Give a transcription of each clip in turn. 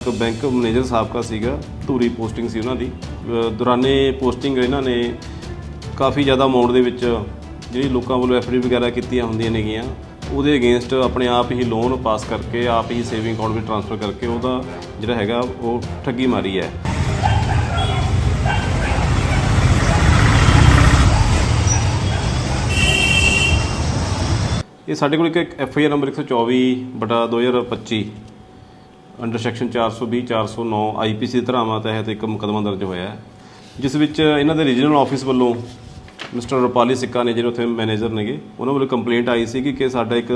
ਇੱਕ bank manager ਸਾਬਕਾ ਸੀਗਾ, ਧੂਰੀ ਪੋਸਟਿੰਗ ਸੀ ਉਹਨਾਂ ਦੀ। ਦੌਰਾਨੇ ਪੋਸਟਿੰਗ ਇਹਨਾਂ ਨੇ ਕਾਫੀ ਜ਼ਿਆਦਾ ਅਮਾਉਂਟ ਦੇ ਵਿੱਚ ਜਿਹੜੀ ਲੋਕਾਂ ਵੱਲੋਂ ਐਫਡੀ ਵਗੈਰਾ ਕੀਤੀਆਂ ਹੁੰਦੀਆਂ ਨੇਗੀਆਂ, ਉਹਦੇ ਅਗੇਂਸਟ ਆਪਣੇ ਆਪ ਹੀ ਲੋਨ ਪਾਸ ਕਰਕੇ, ਆਪ ਹੀ ਸੇਵਿੰਗ ਅਕਾਊਂਟ ਵਿੱਚ ਟ੍ਰਾਂਸਫਰ ਕਰਕੇ ਉਹਦਾ ਜਿਹੜਾ ਹੈਗਾ, ਉਹ ਠੱਗੀ ਮਾਰੀ ਹੈ। ਇਹ ਸਾਡੇ ਕੋਲ ਇੱਕ ਐਫ ਆਈ ਆਰ ਨੰਬਰ 124 ਬਟਾ 2025 ਅੰਡਰ ਸੈਕਸ਼ਨ 420 409 ਆਈਪੀਸੀ ਧਾਰਾਵਾਂ ਤਹਿਤ ਇੱਕ ਮੁਕੱਦਮਾ ਦਰਜ ਹੋਇਆ ਹੈ, ਜਿਸ ਵਿੱਚ ਇਹਨਾਂ ਦੇ ਰੀਜਨਲ ਆਫਿਸ ਵੱਲੋਂ ਮਿਸਟਰ ਰੁਪਾਲੀ ਸਿੱਕਾ ਨੇ, ਜਿਹੜੇ ਉੱਥੇ ਮੈਨੇਜਰ ਨੇਗੇ, ਉਹਨਾਂ ਵੱਲੋਂ ਕੰਪਲੇਂਟ ਆਈ ਸੀ ਕਿ ਸਾਡਾ ਇੱਕ,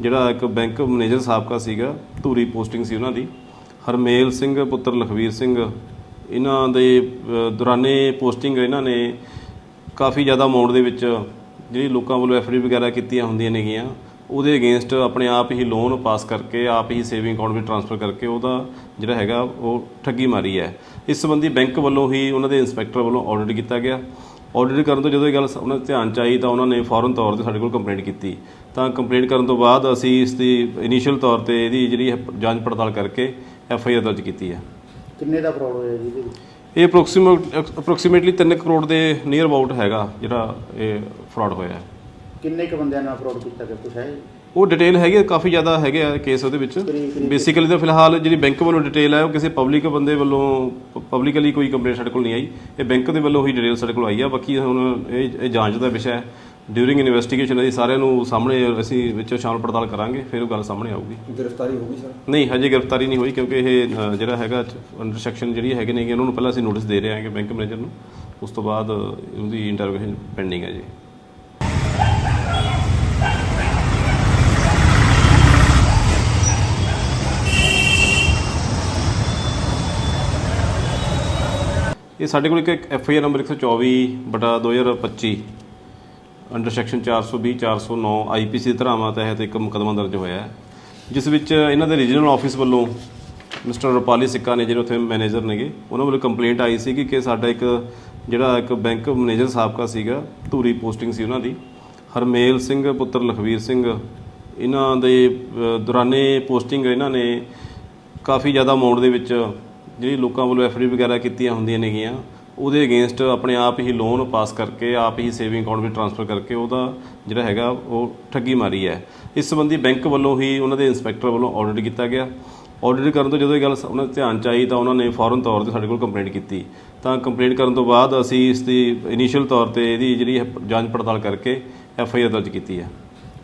ਜਿਹੜਾ ਇੱਕ ਬੈਂਕ ਮੈਨੇਜਰ ਸਾਬਕਾ ਸੀਗਾ, ਧੂਰੀ ਪੋਸਟਿੰਗ ਸੀ ਉਹਨਾਂ ਦੀ, ਹਰਮੇਲ ਸਿੰਘ, ਪੁੱਤਰ ਲਖਵੀਰ ਸਿੰਘ, ਇਹਨਾਂ ਦੇ ਦੌਰਾਨੇ ਪੋਸਟਿੰਗ ਇਹਨਾਂ ਨੇ ਕਾਫੀ ਜ਼ਿਆਦਾ ਅਮਾਉਂਟ ਦੇ ਵਿੱਚ ਜਿਹੜੀ ਲੋਕਾਂ ਵੱਲੋਂ ਐਫਡੀ ਵਗੈਰਾ ਕੀਤੀਆਂ ਹੁੰਦੀਆਂ ਨੇਗੀਆਂ ਉਹਦੇ ਅਗੇਂਸਟ ਆਪਣੇ ਆਪ ਹੀ ਲੋਨ ਪਾਸ ਕਰਕੇ ਆਪ ਹੀ ਸੇਵਿੰਗ ਅਕਾਊਂਟ ਵਿੱਚ ਟ੍ਰਾਂਸਫਰ ਕਰਕੇ ਉਹਦਾ ਜਿਹੜਾ ਹੈਗਾ ਉਹ ਠੱਗੀ ਮਾਰੀ ਹੈ। ਇਸ ਸੰਬੰਧੀ ਬੈਂਕ ਵੱਲੋਂ ਹੀ ਉਹਨਾਂ ਦੇ ਇੰਸਪੈਕਟਰ ਵੱਲੋਂ ਆਡਿਟ ਕੀਤਾ ਗਿਆ। ਆਡਿਟ ਕਰਨ ਤੋਂ ਜਦੋਂ ਇਹ ਗੱਲ ਉਹਨਾਂ ਦੇ ਧਿਆਨ ਚ ਆਈ ਤਾਂ ਉਹਨਾਂ ਨੇ ਫੌਰਨ ਤੌਰ ਤੇ ਸਾਡੇ ਕੋਲ ਕੰਪਲੇਂਟ ਕੀਤੀ। ਤਾਂ ਕੰਪਲੇਂਟ ਕਰਨ ਤੋਂ ਬਾਅਦ ਅਸੀਂ ਇਸ ਦੀ ਇਨੀਸ਼ੀਅਲ ਤੌਰ ਤੇ ਇਹਦੀ ਜਿਹੜੀ ਜਾਂਚ ਪੜਤਾਲ ਕਰਕੇ ਐਫ ਆਈ ਆਰ ਦਰਜ ਕੀਤੀ ਹੈ। ਕਿੰਨੇ ਦਾ ਫਰਾਡ ਹੋਇਆ ਜੀ ਇਹਦੇ ਵਿੱਚ? ਇਹ ਅਪਰੋਕਸੀਮੇਟ ਅਪਰੋਕਸੀਮੇਟਲੀ 3 ਕਰੋੜ ਦੇ ਨੀਅਰ ਅਬਾਊਟ ਹੈਗਾ ਜਿਹੜਾ ਇਹ ਫਰਾਡ ਹੋਇਆ ਹੈ। ਕਿੰਨੇ ਕ ਬੰਦਿਆਂ ਨਾਲ ਫਰਾਡ ਕੀਤਾ ਗਿਆ? ਕੁਛ ਹੈ ਉਹ ਡਿਟੇਲ ਹੈਗੀ ਹੈ, ਕਾਫੀ ਜ਼ਿਆਦਾ ਹੈਗੇ ਆ ਕੇਸ ਉਹਦੇ ਵਿੱਚ। ਬੇਸਿਕਲੀ ਤਾਂ ਫਿਲਹਾਲ ਜਿਹੜੀ ਬੈਂਕ ਵੱਲੋਂ ਡਿਟੇਲ ਹੈ ਉਹ ਕਿਸੇ ਪਬਲਿਕ ਬੰਦੇ ਵੱਲੋਂ ਪਬਲਿਕਲੀ ਕੋਈ ਕੰਪਲੇਂਟ ਸਾਡੇ ਕੋਲ ਨਹੀਂ ਆਈ। ਇਹ ਬੈਂਕ ਦੇ ਵੱਲੋਂ ਹੀ ਡਿਟੇਲ ਸਾਡੇ ਕੋਲ ਆਈ ਆ। ਬਾਕੀ ਹੁਣ ਇਹ ਇਹ ਜਾਂਚ ਦਾ ਵਿਸ਼ਾ ਹੈ। ਡਿਊਰਿੰਗ ਇਨਵੈਸਟੀਗੇਸ਼ਨ ਅਸੀਂ ਸਾਰਿਆਂ ਨੂੰ ਸਾਹਮਣੇ ਅਸੀਂ ਵਿੱਚੋਂ ਸ਼ਾਮਲ ਪੜਤਾਲ ਕਰਾਂਗੇ ਫਿਰ ਉਹ ਗੱਲ ਸਾਹਮਣੇ ਆਊਗੀ। ਗ੍ਰਿਫਤਾਰੀ ਹੋ ਗਈ ਸਰ? ਨਹੀਂ ਹਜੇ ਗ੍ਰਿਫਤਾਰੀ ਨਹੀਂ ਹੋਈ ਕਿਉਂਕਿ ਇਹ ਅ, ਜਿਹੜਾ ਹੈਗਾ ਅੰਡਰ ਸੈਕਸ਼ਨ ਜਿਹੜੀ ਹੈਗੇ ਨੇ ਉਹਨਾਂ ਨੂੰ ਪਹਿਲਾਂ ਅਸੀਂ ਨੋਟਿਸ ਦੇ ਰਹੇ ਹਾਂ ਕਿ ਬੈਂਕ ਮੈਨੇਜਰ ਨੂੰ। ਉਸ ਤੋਂ ਬਾਅਦ ਉਹਦੀ ਇੰਟਰੋਗੇਸ਼ਨ ਪੈਂਡਿੰਗ ਹੈ ਜੀ। ਇਹ ਸਾਡੇ ਕੋਲ ਇੱਕ ਐਫ ਆਈ ਆਰ ਨੰਬਰ 124 ਬਟਾ 2025 ਅੰਡਰ ਸੈਕਸ਼ਨ 420 409 ਆਈਪੀਸੀ ਧਾਰਾਵਾਂ ਤਹਿਤ ਇੱਕ ਮੁਕੱਦਮਾ ਦਰਜ ਹੋਇਆ ਹੈ, ਜਿਸ ਵਿੱਚ ਇਹਨਾਂ ਦੇ ਰੀਜਨਲ ਆਫਿਸ ਵੱਲੋਂ ਮਿਸਟਰ ਰੁਪਾਲੀ ਸਿੱਕਾ ਨੇ ਜਿਹੜੇ ਉੱਥੇ ਮੈਨੇਜਰ ਨੇਗੇ, ਉਹਨਾਂ ਵੱਲੋਂ ਕੰਪਲੇਂਟ ਆਈ ਸੀ ਕਿ ਸਾਡਾ ਇੱਕ ਜਿਹੜਾ ਇੱਕ ਬੈਂਕ ਮੈਨੇਜਰ ਸਾਬਕਾ ਸੀਗਾ, ਧੂਰੀ ਪੋਸਟਿੰਗ ਸੀ ਉਹਨਾਂ ਦੀ, ਹਰਮੇਲ ਸਿੰਘ, ਪੁੱਤਰ ਲਖਵੀਰ ਸਿੰਘ, ਇਹਨਾਂ ਦੇ ਦੌਰਾਨੇ ਪੋਸਟਿੰਗ ਇਹਨਾਂ ਨੇ ਕਾਫੀ ਜ਼ਿਆਦਾ ਅਮਾਉਂਟ ਦੇ ਵਿੱਚ ਜਿਹੜੀ ਲੋਕਾਂ ਵੱਲੋਂ ਐਫਡੀ ਵਗੈਰਾ ਕੀਤੀਆਂ ਹੁੰਦੀਆਂ ਨੇਗੀਆਂ, ਉਹਦੇ ਅਗੇਂਸਟ ਆਪਣੇ ਆਪ ਹੀ ਲੋਨ ਪਾਸ ਕਰਕੇ, ਆਪ ਹੀ ਸੇਵਿੰਗ ਅਕਾਊਂਟ ਵਿੱਚ ਟ੍ਰਾਂਸਫਰ ਕਰਕੇ ਉਹਦਾ ਜਿਹੜਾ ਹੈਗਾ, ਉਹ ਠੱਗੀ ਮਾਰੀ ਹੈ। ਇਸ ਸੰਬੰਧੀ ਬੈਂਕ ਵੱਲੋਂ ਹੀ ਉਹਨਾਂ ਦੇ ਇੰਸਪੈਕਟਰ ਵੱਲੋਂ ਆਡਿਟ ਕੀਤਾ ਗਿਆ। ਆਡਿਟ ਕਰਨ ਤੋਂ ਜਦੋਂ ਇਹ ਗੱਲ ਉਹਨਾਂ ਦੇ ਧਿਆਨ ਚ ਆਈ ਤਾਂ ਉਹਨਾਂ ਨੇ ਫੌਰਨ ਤੌਰ ਤੇ ਸਾਡੇ ਕੋਲ ਕੰਪਲੇਂਟ ਕੀਤੀ। ਤਾਂ ਕੰਪਲੇਂਟ ਕਰਨ ਤੋਂ ਬਾਅਦ ਅਸੀਂ ਇਸ ਦੀ ਇਨੀਸ਼ੀਅਲ ਤੌਰ ਤੇ ਇਹਦੀ ਜਿਹੜੀ ਹੈ ਜਾਂਚ ਪੜਤਾਲ ਕਰਕੇ ਐਫ ਆਈ ਆਰ ਦਰਜ ਕੀਤੀ ਹੈ।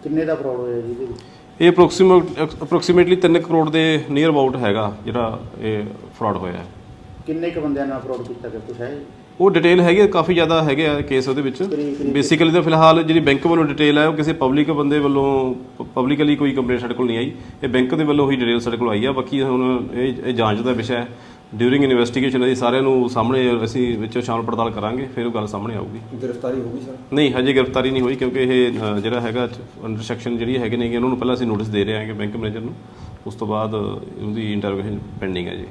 ਕਿੰਨੇ ਦਾ ਫਰਾਡ ਹੋਇਆ ਜੀ ਇਹਦੇ ਵਿੱਚ? ਇਹ ਅਪਰੋਕਸੀਮੇਟ ਅਪਰੋਕਸੀਮੇਟਲੀ 3 ਕਰੋੜ ਦੇ ਨੀਅਰ ਅਬਾਊਟ ਹੈਗਾ ਜਿਹੜਾ ਇਹ ਫਰਾਡ ਹੋਇਆ ਹੈ। ਕਿੰਨੇ ਕ ਬੰਦਿਆਂ ਨਾਲ ਫਰਾਡ ਕੀਤਾ ਗਿਆ? ਕੁਛ ਹੈ ਉਹ ਡਿਟੇਲ ਹੈਗੀ ਹੈ, ਕਾਫੀ ਜ਼ਿਆਦਾ ਹੈਗੇ ਆ ਕੇਸ ਉਹਦੇ ਵਿੱਚ। ਬੇਸਿਕਲੀ ਤਾਂ ਫਿਲਹਾਲ ਜਿਹੜੀ ਬੈਂਕ ਵੱਲੋਂ ਡਿਟੇਲ ਹੈ ਉਹ ਕਿਸੇ ਪਬਲਿਕ ਬੰਦੇ ਵੱਲੋਂ ਪਬਲਿਕਲੀ ਕੋਈ ਕੰਪਲੇਂਟ ਸਾਡੇ ਕੋਲ ਨਹੀਂ ਆਈ। ਇਹ ਬੈਂਕ ਦੇ ਵੱਲੋਂ ਹੀ ਡਿਟੇਲ ਸਾਡੇ ਕੋਲ ਆਈ ਆ ਬਾਕੀ ਹੁਣ ਇਹ ਇਹ ਜਾਂਚ ਦਾ ਵਿਸ਼ਾ ਹੈ। ਡਿਊਰਿੰਗ ਇਨਵੈਸਟੀਗੇਸ਼ਨ ਅਸੀਂ ਸਾਰਿਆਂ ਨੂੰ ਸਾਹਮਣੇ ਅਸੀਂ ਵਿੱਚੋਂ ਸ਼ਾਮਲ ਪੜਤਾਲ ਕਰਾਂਗੇ ਫਿਰ ਉਹ ਗੱਲ ਸਾਹਮਣੇ ਆਊਗੀ। ਗ੍ਰਿਫਤਾਰੀ ਹੋ ਗਈ ਸਰ? ਨਹੀਂ ਹਜੇ ਗ੍ਰਿਫਤਾਰੀ ਨਹੀਂ ਹੋਈ ਕਿਉਂਕਿ ਇਹ ਅ, ਜਿਹੜਾ ਹੈਗਾ ਅੰਡਰ ਸੈਕਸ਼ਨ ਜਿਹੜੀ ਹੈਗੇ ਨੇ ਉਹਨਾਂ ਨੂੰ ਪਹਿਲਾਂ ਅਸੀਂ ਨੋਟਿਸ ਦੇ ਰਹੇ ਹਾਂ ਕਿ ਬੈਂਕ ਮੈਨੇਜਰ ਨੂੰ। ਉਸ ਤੋਂ ਬਾਅਦ ਉਹਦੀ ਇੰਟਰੋਗੇਸ਼ਨ ਪੈਂਡਿੰਗ ਹੈ ਜੀ।